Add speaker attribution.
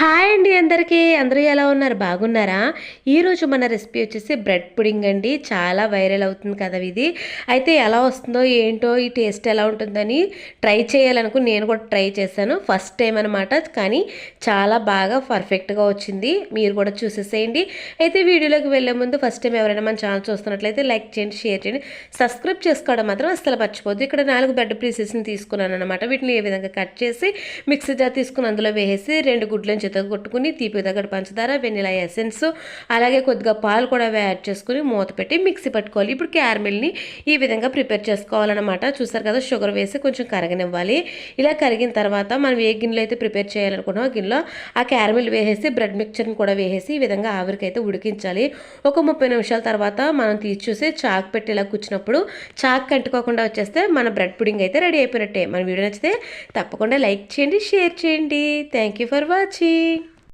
Speaker 1: Hi అండి అందరికీ అందరూ ఎలా ఉన్నారు బాగున్నారా ఈరోజు మన రెసిపీ వచ్చేసి బ్రెడ్ పుడింగ్ అండి చాలా వైరల్ అవుతుంది కదా ఇది అయితే ఎలా వస్తుందో ఏంటో ఈ టేస్ట్ ఎలా ఉంటుందని ట్రై చేయాలనుకుని నేను కూడా ట్రై చేశాను ఫస్ట్ టైం అనమాట కానీ చాలా బాగా పర్ఫెక్ట్గా వచ్చింది మీరు కూడా చూసేసేయండి అయితే వీడియోలోకి వెళ్ళే ముందు ఫస్ట్ టైం ఎవరైనా మన ఛానల్ చూస్తున్నట్లయితే లైక్ చేయండి షేర్ చేయండి సబ్స్క్రైబ్ చేసుకోవడం మాత్రం అస్సలు మర్చిపోద్దు ఇక్కడ నాలుగు బెడ్ పీసెస్ని తీసుకున్నాను అనమాట వీటిని ఏ విధంగా కట్ చేసి మిక్సీ జార్ తీసుకుని అందులో వేసేసి రెండు గుడ్లను కొట్టుకుని తీపి తగ్గట్టు పంచదార వెనిలా ఎసెన్స్ అలాగే కొద్దిగా పాలు కూడా యాడ్ చేసుకుని మూత పెట్టి మిక్సీ పట్టుకోవాలి ఇప్పుడు క్యారమిల్ని ఈ విధంగా ప్రిపేర్ చేసుకోవాలన్నమాట చూసారు కదా షుగర్ వేసి కొంచెం కరగనివ్వాలి ఇలా కరిగిన తర్వాత మనం ఏ గిన్నెలో అయితే ప్రిపేర్ చేయాలనుకున్నాం ఆ గిన్నెలో ఆ క్యారమిల్ వేసేసి బ్రెడ్ మిక్చర్ని కూడా వేసేసి ఈ విధంగా ఆవిరికైతే ఉడికించాలి ఒక ముప్పై నిమిషాల తర్వాత మనం తీసి చూసి చాక్ పెట్టి ఇలా కూర్చున్నప్పుడు చాక్ అంటుకోకుండా వచ్చేస్తే మన బ్రెడ్ పుడింగ్ అయితే రెడీ అయిపోయినట్టే మన వీడియో నచ్చితే తప్పకుండా లైక్ చేయండి షేర్ చేయండి థ్యాంక్ ఫర్ వాచింగ్ Bye.